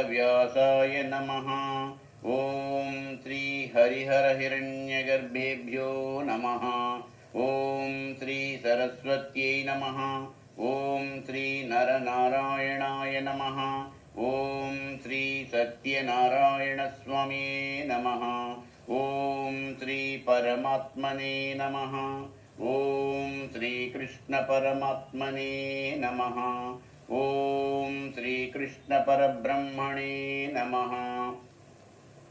वेदव्यासाय नमः। ॐ श्रीहरिहरहिरण्यगर्भेभ्यो नमः। ॐ श्रीसरस्वत्यै नमः। ॐ श्रीनरनारायणाय नमः। ॐ श्रीसत्यनारायणस्वामिये नमः। ॐ श्रीपरमात्मने नमः। ॐ श्रीकृष्णपरमात्मने नमः। ఓం శ్రీకృష్ణ పరబ్రహ్మణే నమ.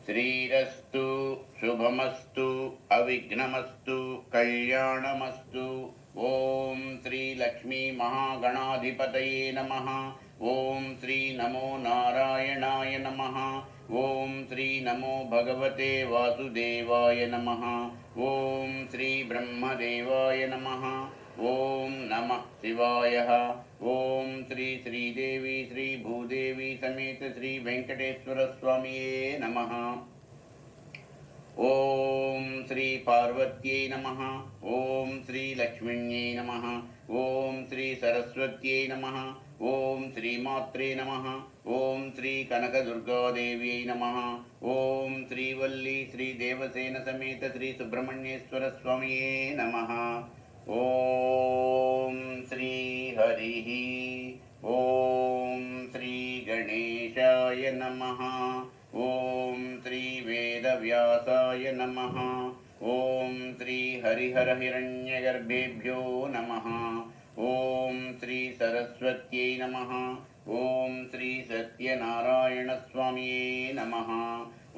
శ్రీరస్తు శుభమస్తు అవిఘ్నమస్తు కళ్యాణమస్తు. ఓం శ్రీ లక్ష్మీ మహాగణాధిపతయే నమ. ఓం శ్రీ నమో నారాయణాయ నమ. ఓం శ్రీ నమో భగవతే వాసుదేవాయ నమ. ఓం శ్రీ బ్రహ్మదేవాయ నమ. नमः शिवाय। ॐ श्री श्रीदेवी श्रीभूदेवी समेत श्री नमः। ॐ श्री पार्वत्यै नमः। ॐ श्री लक्ष्मीण्यै नमः। ॐ श्री सरस्वत्यै नमः। ॐ श्रीमात्रे नमः। ॐ श्री कनकदुर्गादेव्यै नमः। ॐ श्रीवल्ली श्रीदेवसेनसमेत श्री सुब्रह्मण्येश्वरस्वामिये नमः। ॐ श्रीहरिः ॐ श्रीगणेशाय नमः ॐ श्रीवेदव्यासाय नमः ॐ श्रीहरिहरहिरण्यगर्भेभ्यो नमः ॐ श्रीसरस्वत्यै नमः ॐ श्रीसत्यनारायणस्वामिये नमः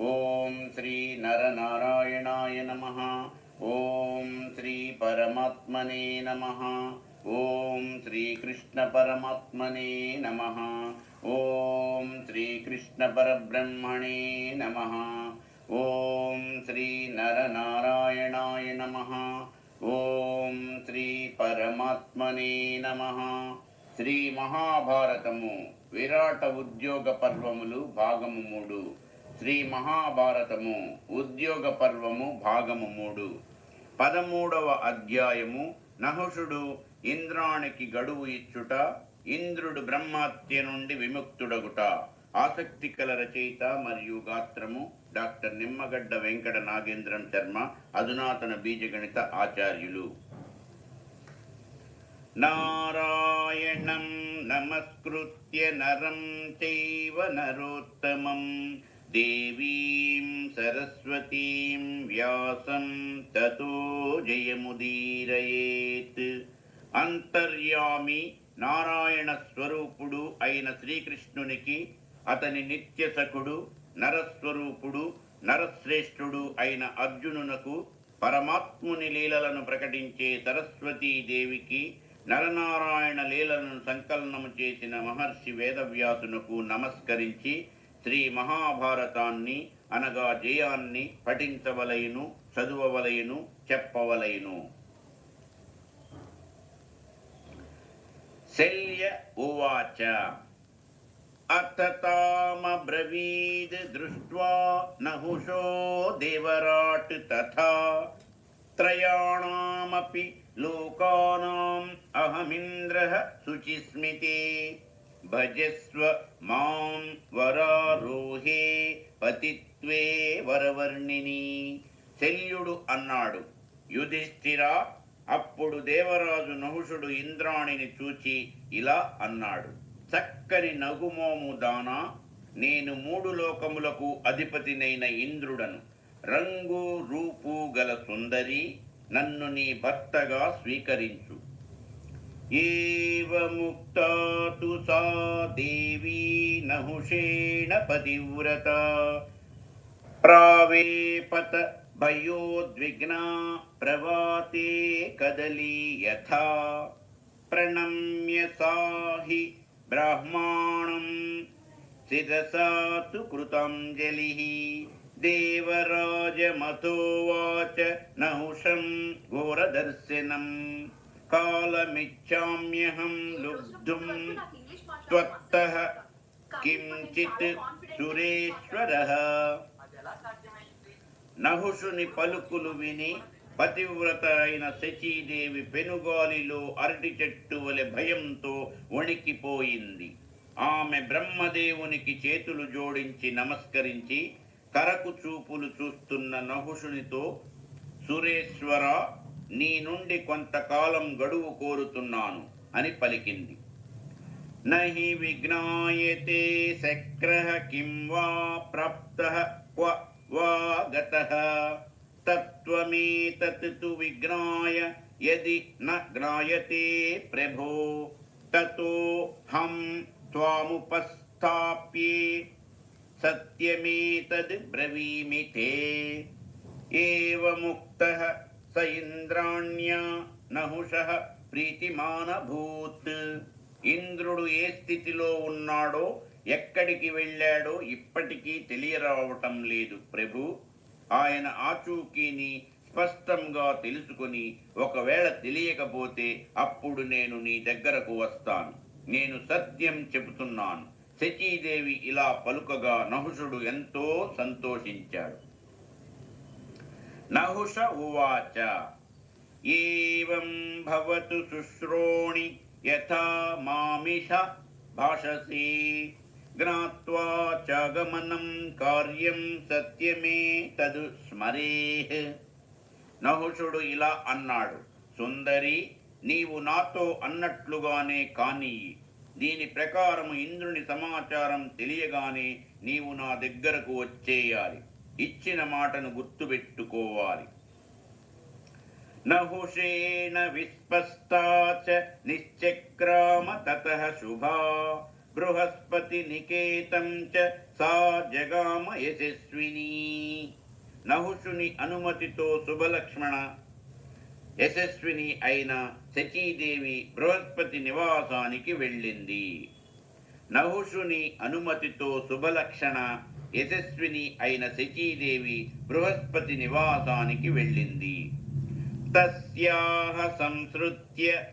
ॐ श्रीनरनारायणाय नमः ఓం శ్రీ పరమాత్మనే నమ. ఓం శ్రీకృష్ణ పరమాత్మనే నమ. ఓం శ్రీకృష్ణ పరబ్రహ్మణే నమ. ఓం శ్రీ నరనారాయణాయ నమ. ఓం శ్రీ పరమాత్మనే నమ. శ్రీ మహాభారతము విరాట ఉద్యోగ పర్వములు భాగము మూడు. శ్రీ మహాభారతము ఉద్యోగ పర్వము భాగము మూడు. పదమూడవ అధ్యాయము. నహుషుడు ఇంద్రానికి గడువు ఇచ్చుట ఇంద్రుడు బ్రహ్మాత్య నుండి విముక్తుడగుట. ఆసక్తి కల రచయిత మరియు గాత్రము. డాక్టర్ నిమ్మగడ్డ వెంకట నాగేంద్రం శర్మ అధునాతన బీజగణిత ఆచార్యులు. నారాయణం నమస్కృత్య నరం చైవ నరోత్తమం. దేవీం సరస్వతీం వ్యాసం తతో జయముదీరయేత్ అంతర్యామి నారాయణ స్వరూపుడు అయిన శ్రీకృష్ణునికి అతని నిత్యసకుడు నరస్వరూపుడు నరశ్రేష్ఠుడు అయిన అర్జునునకు పరమాత్ముని లీలలను ప్రకటించే సరస్వతీదేవికి నరనారాయణ లీలలను సంకలనము చేసిన మహర్షి వేదవ్యాసునకు నమస్కరించి శ్రీ మహాభారతాన్ని అనగా జయాన్ని పఠించవలయును చదువవలయును చెప్పవలయును శల్య ఉవాచ. అత దృష్ట్వా నహుషో దేవరాట్ తథా. త్రయాణమపి లోకానాం అహమింద్ర శుచిస్మితే. భజస్వ మాం వరారోహే పతిత్వే వరవర్ణిని. శల్యుడు అన్నాడు యుధిష్ఠిరా అప్పుడు దేవరాజు నహుషుడు ఇంద్రాణిని చూచి ఇలా అన్నాడు చక్కని నగుమోము దానా నేను మూడు లోకములకు అధిపతినైన ఇంద్రుడను. రంగు రూపు గల సుందరి నన్ను నీ భర్తగా స్వీకరించు. ఏవముక్తా తు సా దేవీ నహుషేణ పతివ్రత. ప్రావేపత భయోద్విగ్నా ప్రవాతే కదలీ యథా. ప్రణమ్య సాహి బ్రాహ్మణం శిరసా తు కృతాంజలిః దేవరాజమతోవాచ నహుషం ఘోరదర్శనం. కాలమిచ్చామ్యహం లుబ్ధుం త్వత్తః కించిత్ సురేశ్వరః. నహుషుని పలుకులు విని పతివ్రత అయిన శచీదేవి పెనుగాలిలో అరటి చెట్టు వలె భయంతో వణికిపోయింది. ఆమె బ్రహ్మదేవునికి చేతులు జోడించి నమస్కరించి కరకు చూపులు చూస్తున్న నహుషునితో సురేశ్వర నీ నుండి కొంతకాలం గడువు కోరుతున్నాను అని పలికింది. నహి విజ్ఞాయతే శక్రః కిం వా ప్రాప్తః క్వ వా గతః తత్వమేతత్ తు విజ్ఞాయ యది న జ్ఞాయతే ప్రభో తతో హం త్వాముపస్థాప్యే సత్యమేతద్ బ్రవీమి తే. ఏవముక్తః స ఇంద్రాణ్యా నహుషః ప్రీతిమానభూత్. ఇంద్రుడు ఏ స్థితిలో ఉన్నాడో ఎక్కడికి వెళ్ళాడో ఇప్పటికీ తెలియరావటం లేదు ప్రభు. ఆయన ఆచూకీని స్పష్టంగా తెలుసుకొని ఒకవేళ తెలియకపోతే అప్పుడు నేను నీ దగ్గరకు వస్తాను. నేను సత్యం చెబుతున్నాను. శచీదేవి ఇలా పలుకగా నహుషుడు ఎంతో సంతోషించాడు. నహుష ఉవాచ. ఏవం భవతు శుశ్రోణి యథా మామిష భాషసి. జ్ఞాత్వా చాగమనం కార్యం సత్యమే తదు స్మరేహ్. నహుషుడు ఇలా అన్నాడు సుందరి నీవు నాతో అన్నట్లుగానే కానీ దీని ప్రకారము ఇంద్రుని సమాచారం తెలియగానే నీవు నా దగ్గరకు వచ్చేయాలి. ఇచ్చిన మాటను గుర్తుపెట్టుకోవాలి. నహుషేణ విస్పస్తాచ చ నిశ్చక్రామ తత శుభా బృహస్పతి నికేతం చ సా జగామ యశస్విని. నహుషుని అనుమతితో శుభలక్ష్మణ యశస్విని అయిన శచీదేవి బృహస్పతి నివాసానికి వెళ్ళింది. నహుషుని అనుమతితో శుభలక్షణ యశస్విని అయిన శచీదేవి బృహస్పతి నివాసానికి వెళ్ళింది. తస్యాహ సంసృత్య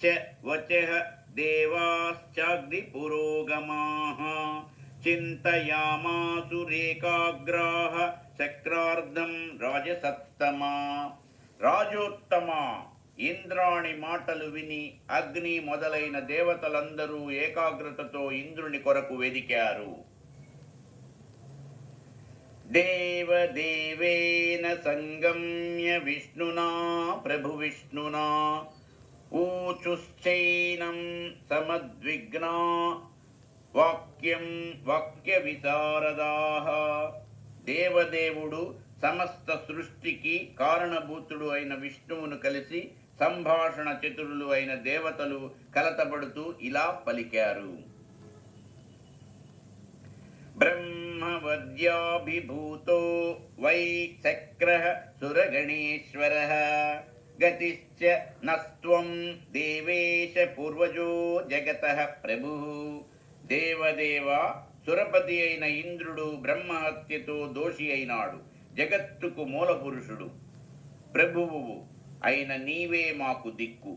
చ వచః దేవాశ్చాగ్ని పురోగమాః చింతయామాసు రేకాగ్రాహ చక్రార్ధం రాజసత్తమా రాజోత్తమ ఇంద్రాణి మాటలు విని అగ్ని మొదలైన దేవతలందరూ ఏకాగ్రతతో ఇంద్రుని కొరకు వెదికారు. దేవదేవేన సంగమ్య విష్ణునా ప్రభు విష్ణునా ఊచుశ్చైనం సమద్విఘ్నా వాక్యం వాక్య విశారదాహ దేవదేవుడు సమస్త సృష్టికి కారణభూతుడు అయిన విష్ణువును కలిసి సంభాషణ చతురులు అయిన దేవతలు కలతపడుతూ ఇలా పలికారు. బ్రహ్మ బ్రహ్మవద్యాభిభూతో వై చక్రః సురగణేశ్వరः గతిశ్చ నస్త్వం దేవేశ పూర్వజో జగతః ప్రభుః దేవదేవ సురపతి అయిన ఇంద్రుడు బ్రహ్మహత్యతో దోషి అయినాడు జగత్తుకు మూల పురుషుడు ప్రభువు అయిన నీవే మాకు దిక్కు.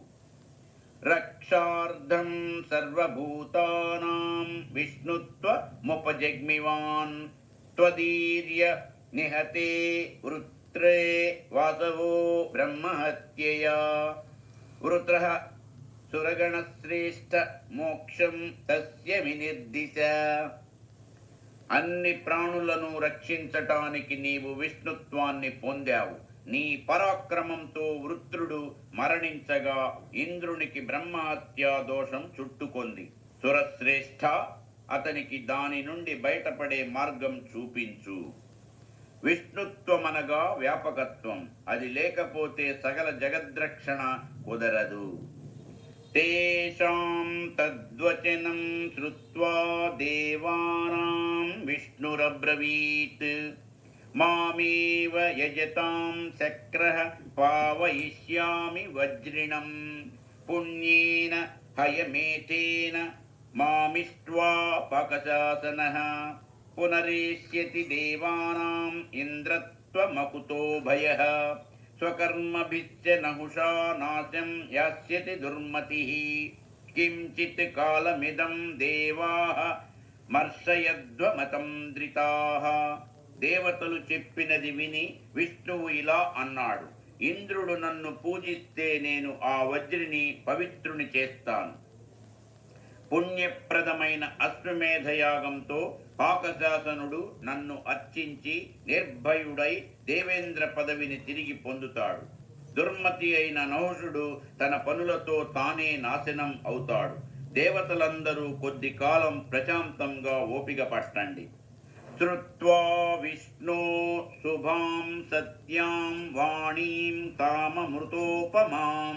రక్షార్థం సర్వభూతానాం విష్ణుత్వముపజగ్మివాన్ త్వదీర్య నిహతే వృత్రే వాసవో బ్రహ్మహత్యయా వృత్రః సురగణశ్రేష్ఠ మోక్షం తస్య వినిర్దిశ అన్ని ప్రాణులను రక్షించటానికి నీవు విష్ణుత్వాన్ని పొందావు. నీ పరాక్రమంతో వృత్రుడు మరణించగా ఇంద్రునికి బ్రహ్మహత్యా దోషం చుట్టుకొంది. సురశ్రేష్ఠ అతనికి దాని నుండి బయటపడే మార్గం చూపించు. విష్ణుత్వమనగా వ్యాపకత్వం అది లేకపోతే సకల జగద్రక్షణ కుదరదు. తేషాం తద్వచనం శ్రుత్వా దేవానాం విష్ణురబ్రవీత్. మామేవ యజతాం శక్రః పావయిష్యామి వజ్రిణం. పుణ్యేన హయమేతేన మామిష్ట్వాపకశాసన పునరేష్యతి దేవానాం ఇంద్రత్వమకుతో భయః. స్వకర్మభిశ్చ నహుషా నాశం యాస్యతి దుర్మతిः. కించిత్ కాలమిదం దేవాः మర్షయధ్వమతంద్రితాः దేవతలు చెప్పినది విని విష్ణువు ఇలా అన్నాడు ఇంద్రుడు నన్ను పూజిస్తే నేను ఆ వజ్రిని పవిత్రుని చేస్తాను. పుణ్యప్రదమైన అశ్వమేధయాగంతో పాకశాసనుడు నన్ను అర్చించి నిర్భయుడై దేవేంద్ర పదవిని తిరిగి పొందుతాడు. దుర్మతి అయిన నహుషుడు తన పనులతో తానే నాశనం అవుతాడు. దేవతలందరూ కొద్ది కాలం ప్రశాంతంగా ఓపిక పట్టండి. श्रुत्वा विष्णो शुभां सत्यां वाणीं ताममृतोपमां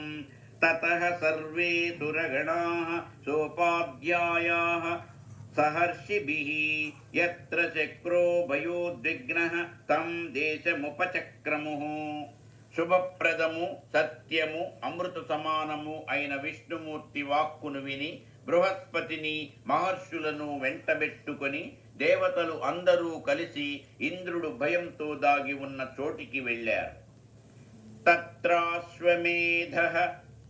ततः सर्वे सुरगणाः सोपाध्यायाः सहर्षिभिः यत्र चक्रो भयोद्विग्नः तं देशमुपचक्रमुः శుభప్రదము సత్యము అమృత సమానము అయిన విష్ణుమూర్తి వాక్కును విని బృహస్పతిని మహర్షులను వెంటబెట్టుకొని దేవతలు అందరూ కలిసి ఇంద్రుడు భయంతో దాగి ఉన్న చోటికి వెళ్ళారు. తత్రాశ్వమేధ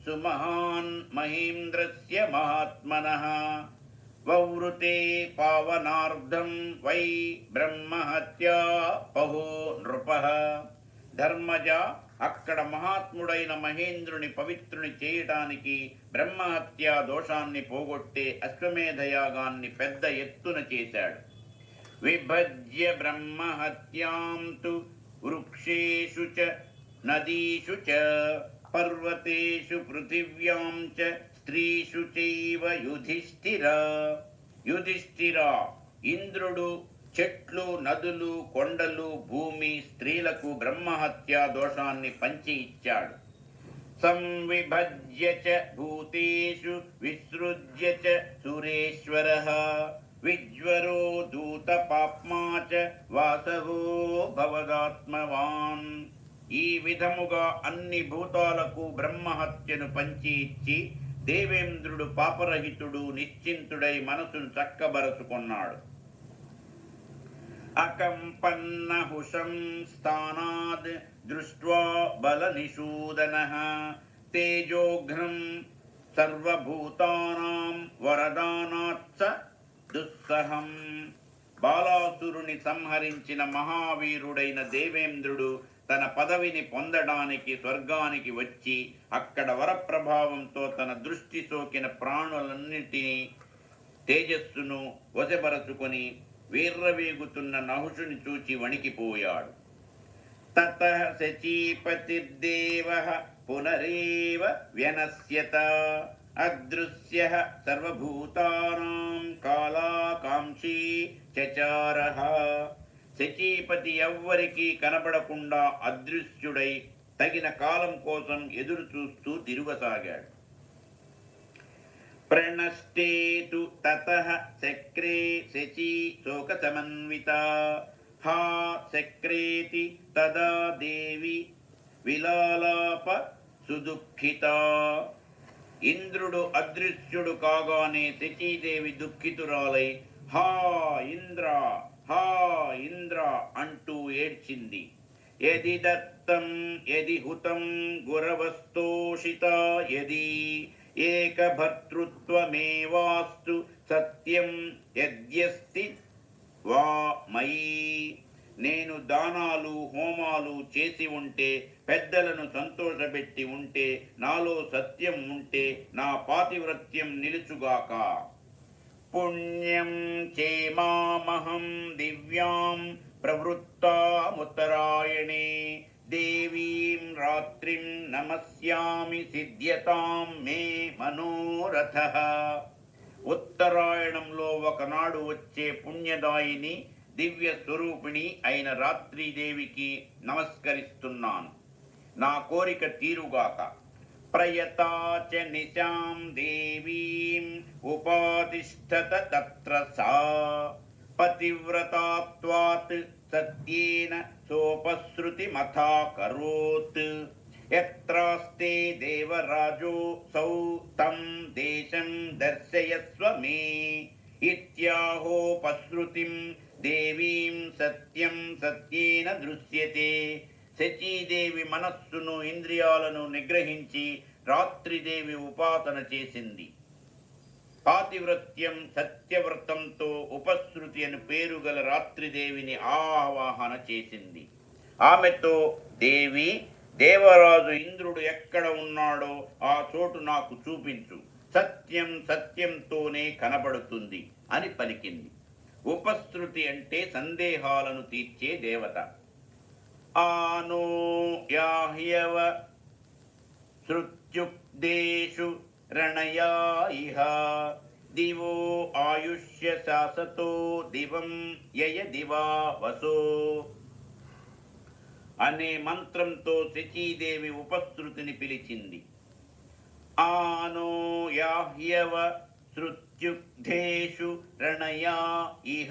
సుమహాన్ మహేంద్రస్య మహాత్మన వవృతే పావనార్థం వై బ్రహ్మహత్యా పహో నృపః ధర్మజ అక్కడ మహాత్ముడైన మహేంద్రుని పవిత్రుని చేయటానికి బ్రహ్మహత్యా దోషాన్ని పోగొట్టే అశ్వమేధయాగాన్ని పెద్ద ఎత్తున చేశాడు. విభజ్య బ్రహ్మహత్యాం తు వృక్షేషు చ నదీషు చ పర్వతేషు పృథివ్యాం చ స్త్రీషు చైవ యుధిష్ఠిర యుధిష్ఠిర ఇంద్రుడు చెట్లు నదులు కొండలు భూమి స్త్రీలకు బ్రహ్మహత్య దోషాన్ని పంచి ఇచ్చాడు. సంవిభజ్య చ భూతేషు విసృజ్య చ సురేశ్వర. విజ్వరో దూత పాప్మా చ వాసవో భవదాత్మవాన్ ఈ విధముగా అన్ని భూతాలకు బ్రహ్మహత్యను పంచి ఇచ్చి దేవేంద్రుడు పాపరహితుడు నిశ్చింతుడై మనసును చక్కబరుచుకున్నాడు. అకంపన్నహుషం స్థానాద్ దృష్ట్వా బలనిషూదనః। తేజోఘ్నం సర్వభూతానాం వరదానాచ్చ దుస్సహం. బాలాసురుని సంహరించిన మహావీరుడైన దేవేంద్రుడు తన పదవిని పొందడానికి స్వర్గానికి వచ్చి అక్కడ వరప్రభావంతో తన దృష్టి సోకిన ప్రాణులన్నిటినీ తేజస్సును వశపరచుకొని వీర్రవేగుతున్న నహుషుని చూచి వణికిపోయాడు. తత శచీపతిర్దేవ పునరేవ వ్యనశ్యత. అదృశ్య సర్వభూతానాం కాలాకాంక్షీ చచార శచీపతి ఎవ్వరికీ కనబడకుండా అదృశ్యుడై తగిన కాలం కోసం ఎదురు చూస్తూ తిరుగసాగాడు ప్రణష్టేతు తతః చక్రే శచీ శోకసమన్విత హా చక్రేతి తదా దేవి విలాలాప సుదుఃఖిత ఇంద్రుడు అదృశ్యుడు కాగానే శచీదేవి దుఃఖితురాలై హా ఇంద్ర హా ఇంద్ర అంటూ ఏడ్చింది. ఎది దత్తం యది హుతం గురవస్తోషిత యది ఏకభర్తృత్వమేవాస్తు సత్యం యద్యస్తి వా మయీ నేను దానాలు హోమాలు చేసి ఉంటే పెద్దలను సంతోషపెట్టి ఉంటే నాలో సత్యం ఉంటే నా పాతివ్రత్యం నిలుచుగాక. పుణ్యం చేమామహం దివ్యాం ప్రవృత్తాముత్తరాయణే. దేవీం రాత్రిం నమస్యామి సిద్ధ్యతాం మే మనోరథ. ఉత్తరాయణంలో ఒకనాడు వచ్చే పుణ్యదాయిని దివ్య స్వరూపిణి అయిన రాత్రిదేవికి నమస్కరిస్తున్నాను. నా కోరిక తీరుగాక. ప్రయతాచ నిశాం దేవీం ఉపాతిష్టత తత్ర సా. పతివ్రతాత్వాత్ సత్యేన సోపశ్రుతి మథా కరోత్ దేవరాజో సౌ తం దేశం దర్శయస్వ మే. ఇత్యాహోపశ్రుతిం దేవీం సత్యం సత్యేన దృశ్యతే శచీదేవి మనస్సును ఇంద్రియాలను నిగ్రహించి రాత్రిదేవి ఉపాసన చేసింది. పాతివ్రత్యం సత్యవ్రతంతో ఉపశృతి అని పేరు గల రాత్రిదేవిని ఆవాహన చేసింది. ఆమెతో దేవి దేవరాజు ఇంద్రుడు ఎక్కడ ఉన్నాడో ఆ చోటు నాకు చూపించు. సత్యం సత్యంతోనే కనబడుతుంది అని పలికింది. ఉపశృతి అంటే సందేహాలను తీర్చే దేవత. ఆనో యాహ్యవ శృత్యుక్దేషు రణయా ఇహ దివో ఆయుష్య శాసతో దివం యయ దివా వసో. అనే మంత్రంతో శచీదేవి ఉపశృతిని పిలిచింది. ఆనో యాహ్యవ శృత్యుగ్ధేషు రణయా ఇహ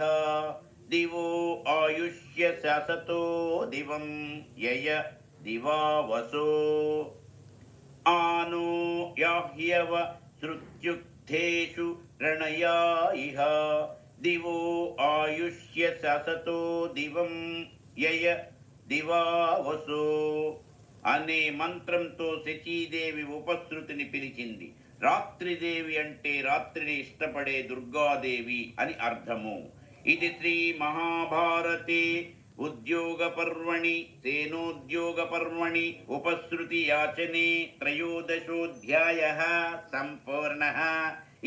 దివో ఆయుష్య శాసతో దివం యయ దివా వసో ఆనో యాహ్యవ శృత్యుగ్ధేషు రణయా ఇహ దివో ఆయుష్య శాసతో దివం యయ దివావసో అనే మంత్రంతో శచీదేవి ఉపశృతిని పిలిచింది. రాత్రిదేవి అంటే రాత్రిని ఇష్టపడే దుర్గాదేవి అని అర్థము. ఇది శ్రీ మహాభారతే ఉద్యోగ పర్వణి సేనోద్యోగ పర్వణి ఉపశృతి యాచనే త్రయోదశోధ్యాయ సంపూర్ణ.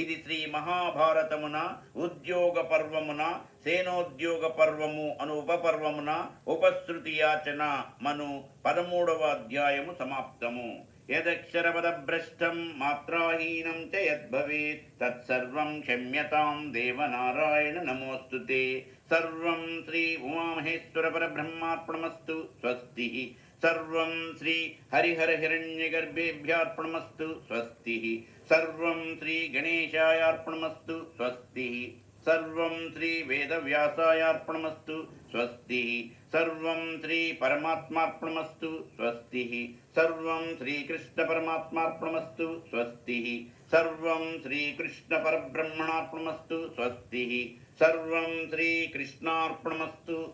ఇది శ్రీ మహాభారతమున ఉద్యోగ పర్వమున సేనోద్యోగ పర్వము అను ఉపపర్వమున ఉపశృతి యాచన మను పదమూడవ అధ్యాయము సమాప్తము. यदक्षरपदभ्रष्टम् मात्राहीनं च यद्भवेत् तत्सर्वं क्षम्यतां देवनारायण नमोऽस्तु ते। सर्वं श्री उमामहेश्वरपरब्रह्मार्पणमस्तु स्वस्तिः। सर्वं श्रीहरिहरहिरण्यगर्भेभ्यार्पणमस्तु स्वस्तिः। सर्वं श्रीगणेशायार्पणमस्तु स्वस्तिः। సర్వం శ్రీ గణేశాయార్పణమస్తు స్వస్తి. సర్వం శ్రీ వేదవ్యాసాయార్పణమస్తు స్వస్తి. సర్వం శ్రీ పరమాత్మార్పణమస్తు స్వస్తి. సర్వం శ్రీకృష్ణ పరమాత్మార్పణమస్తు